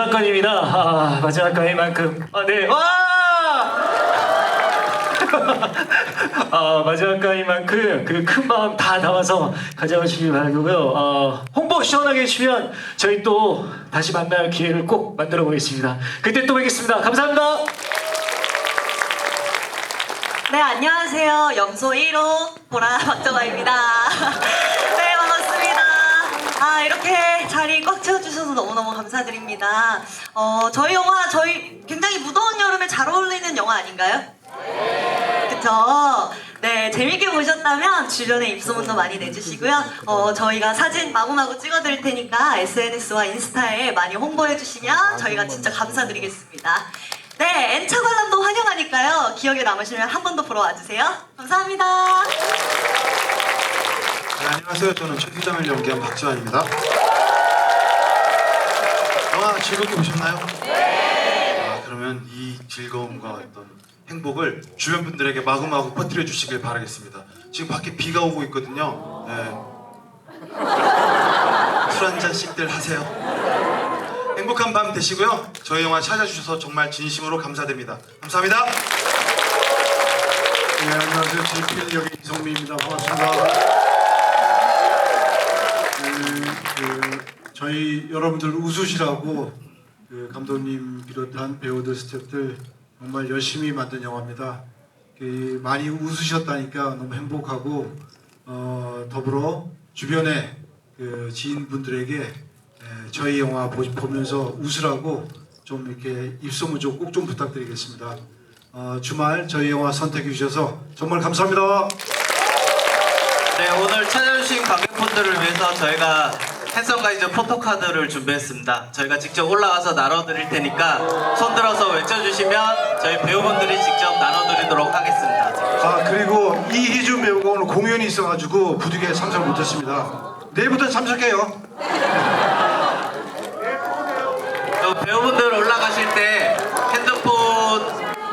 마지막간입니다. 아, 마지막 간이만큼. 아, 네. 와! 아, 마지막 간이만큼 그 큰 마음 다 담아서 가져가시길 바라고요. 어, 홍보 시원하게 해주시면 저희 또 다시 만날 기회를 꼭 만들어 보겠습니다. 그때 또 뵙겠습니다. 감사합니다. 네, 안녕하세요. 염소 1호 보라 박정아입니다. 아, 이렇게 자리 꽉 채워주셔서 너무너무 감사드립니다. 어, 저희 영화, 저희 굉장히 무더운 여름에 잘 어울리는 영화 아닌가요? 그쵸? 네, 재밌게 보셨다면 주변에 입소문도 많이 내주시고요. 어, 저희가 사진 마구마구 찍어드릴 테니까 SNS와 인스타에 많이 홍보해주시면 저희가 진짜 감사드리겠습니다. 네, N차 관람도 환영하니까요. 기억에 남으시면 한 번 더 보러 와주세요. 감사합니다. 네, 안녕하세요. 저는 최규장을 연기한 박지환입니다. 영화 즐겁게 보셨나요? 네. 아, 그러면 이 즐거움과 어떤 행복을 주변 분들에게 마구마구 퍼뜨려 주시길 바라겠습니다. 지금 밖에 비가 오고 있거든요. 네. 술한 잔씩들 하세요. 행복한 밤 되시고요. 저희 영화 찾아주셔서 정말 진심으로 감사드립니다. 감사합니다. 네, 안녕하세요. JPL 역의 이성민입니다. 반갑습니다. 그, 그, 저희 여러분들 웃으시라고 그 감독님 비롯한 배우들 스태프들 정말 열심히 만든 영화입니다. 그, 많이 웃으셨다니까 너무 행복하고 어, 더불어 주변에 그 지인분들에게 에, 저희 영화 보, 보면서 웃으라고 좀 이렇게 입소문 좀 꼭 좀 부탁드리겠습니다. 어, 주말 저희 영화 선택해 주셔서 정말 감사합니다. 네, 오늘 찾아주신 관객분들을 위해서 저희가 핸섬가이즈 포토카드를 준비했습니다. 저희가 직접 올라가서 나눠드릴 테니까 손 들어서 외쳐주시면 저희 배우분들이 직접 나눠드리도록 하겠습니다. 아 그리고 이희준 배우가 오늘 공연이 있어가지고 부득이하게 참석을 못했습니다. 내일부터 참석해요.